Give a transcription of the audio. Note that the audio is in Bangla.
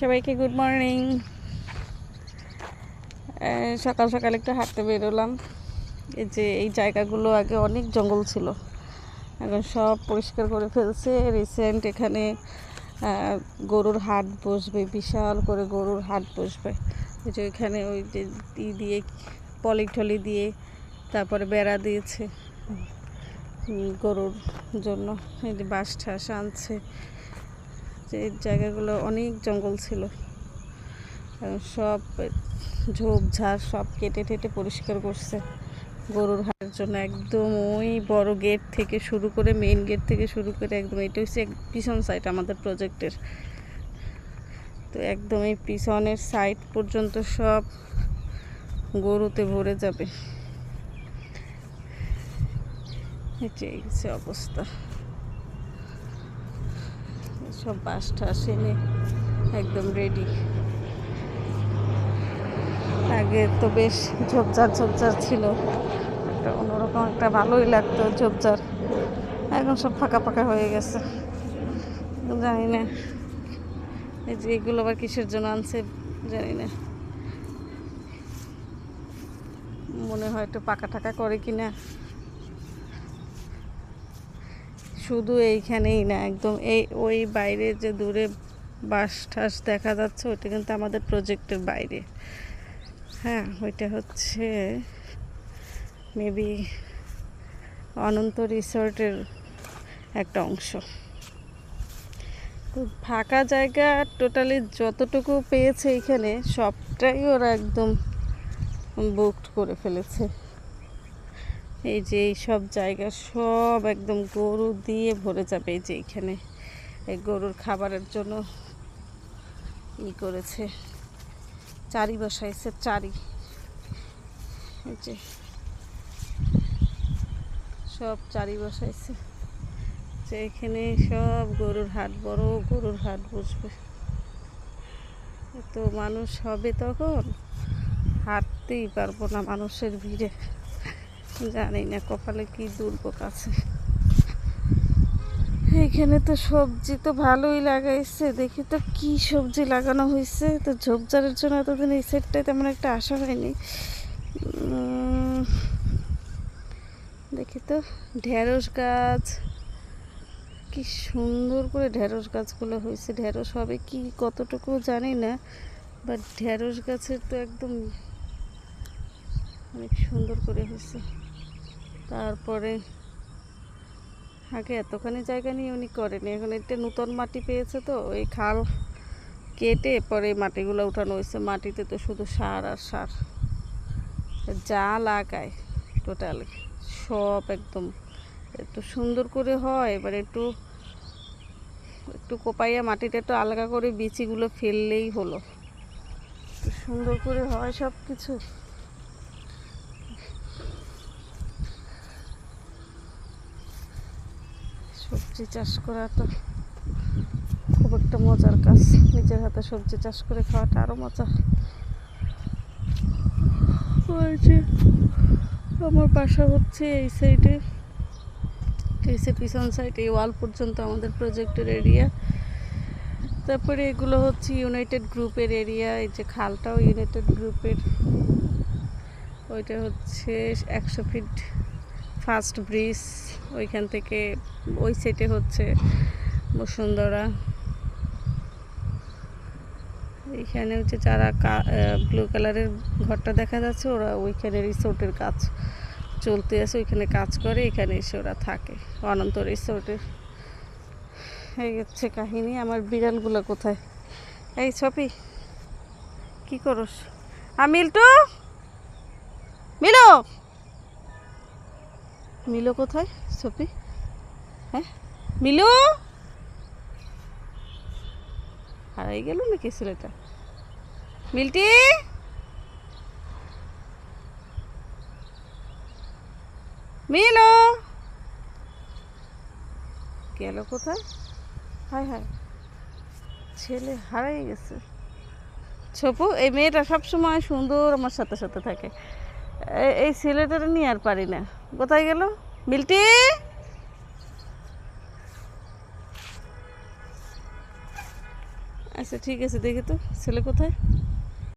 সবাইকে গুড মর্নিং সকাল সকাল একটু হাঁটতে বেরোলাম। এই যে এই জায়গাগুলো আগে অনেক জঙ্গল ছিল। এখন সব পরিষ্কার করে ফেলছে। রিসেন্ট এখানে গরুর হাট বসবে, বিশাল করে গরুর হাট বসবে। ওই যে এখানে ওই যে ই দিয়ে পলি টলি দিয়ে তারপরে বেড়া দিয়েছে। গরুর জন্য। এই যে বাঁশ ঠাস আনছে। যে জায়গাগুলো অনেক জঙ্গল ছিল। সব ঝোপঝাড় সব কেটে টেটে পরিষ্কার করছে। গরুর হাটের জন্য একদম ওই বড় গেট থেকে শুরু করে মেইন গেট থেকে শুরু করে একদম এটা হচ্ছে পিছন সাইড আমাদের প্রজেক্টের তো একদম এই পিছনের সাইড পর্যন্ত সব গরুতে ভরে যাবে। হচ্ছে অবস্থা। সব বাস টাস এনে একদম রেডি আগে তো বেশ ঝোপঝাড় ঝোপঝাড় ছিল একটা অন্যরকম একটা ভালোই লাগতো ঝোপঝাড়। এখন সব ফাঁকা ফাঁকা হয়ে গেছে। জানি না, এই যে এগুলো আবার কিসের জন্য আনছে, জানি না। মনে হয় একটু পাকা টাকা করে কিনা। শুধু এইখানেই না, একদম এই, ওই বাইরে যে দূরে বাস ঠাস দেখা যাচ্ছে, ওইটা কিন্তু আমাদের প্রজেক্টের বাইরে। হ্যাঁ ওইটা হচ্ছে মেবি অনন্ত রিসর্টের একটা অংশ। তো ফাঁকা জায়গা টোটালি যতটুকু পেয়েছে এখানে, সবটাই ওরা একদম বুকড করে ফেলেছে। এই যে এই সব জায়গা সব একদম গরু দিয়ে ভরে যাবে এই যে এইখানে এই গরুর খাবারের জন্য ই করেছে। চারি বসাইছে চারি। এই যে সব চারি বসাইছে যে এখানে সব গরুর হাট বড়, গরুর হাট বসবে। তো মানুষ হবে তখন? হাঁটতেই পারব না মানুষের ভিড়ে। জানি না কপালে কি দুর্ভোগ আছে। এখানে তো সবজি তো ভালোই লাগাইছে, দেখি তো কি সবজি লাগানো হয়েছে তো ঝোপঝাড়ের জন্য এতদিন এই সাইডটায় তেমন একটা আশা হয়নি। দেখি তো, ঢেঁড়স গাছ। কি সুন্দর করে ঢেঁড়স গাছগুলো হয়েছে ঢেঁড়স হবে কি কতটুকু জানি না বাট ঢেঁড়স গাছের তো একদম অনেক সুন্দর করে হয়েছে। তারপরে আগে এতখানি জায়গা নিয়ে উনি করেনি, এখন একটা নতুন মাটি পেয়েছে তো, ওই খাল কেটে পরে মাটিগুলো উঠানো হয়েছে। মাটিতে তো শুধু সার আর সার। যা লাগায় টোটাল সব একদম। একটু সুন্দর করে হয়, এবার একটু একটু কোপাইয়া মাটিটা একটু আলগা করে বিচিগুলো ফেললেই হলো। সুন্দর করে হয় সব কিছু সবজি চাষ করা তো খুব একটা মজার কাজ। নিজের হাতে সবজি চাষ করে খাওয়াটা আরও মজা। যে আমার বাসা হচ্ছে এই সাইডে। এসে পিছন সাইড এই ওয়াল পর্যন্ত আমাদের প্রজেক্টের এরিয়া তারপরে এগুলো হচ্ছে ইউনাইটেড গ্রুপের এরিয়া এই যে খালটাও ইউনাইটেড গ্রুপের ওইটা হচ্ছে একশো ফিট ফার্স্ট ব্রিজ, ওইখান থেকে ওই সাইডে হচ্ছে বসুন্ধরা। এইখানে হচ্ছে যারা ব্লু কালারের ঘরটা দেখা যাচ্ছে, ওরা ওইখানে রিসোর্টের কাজ চলতে আছে ওইখানে কাজ করে, এখানে এসে ওরা থাকে, অনন্ত রিসোর্টের এই হচ্ছে কাহিনী, আমার বিড়ালগুলো কোথায়? এই ছপি, কি করস? আ, মিল্টু? মিলো? মিলো কোথায় ছপি হ্যাঁ? মিলু? হারাই গেল নাকি ছেলেটা? মিল্টি? মিলো? গেল কোথায়? হায় হায়, ছেলে হারাই গেছে। ছপু, এই মেয়েটা সবসময় সুন্দর, আমার সাথে সাথে থাকে। এই সিলেটের নিয়ে আর পারি না। কোথায় গেল? মিল্টি? আচ্ছা ঠিক আছে, দেখি তো। ছেলে কোথায়?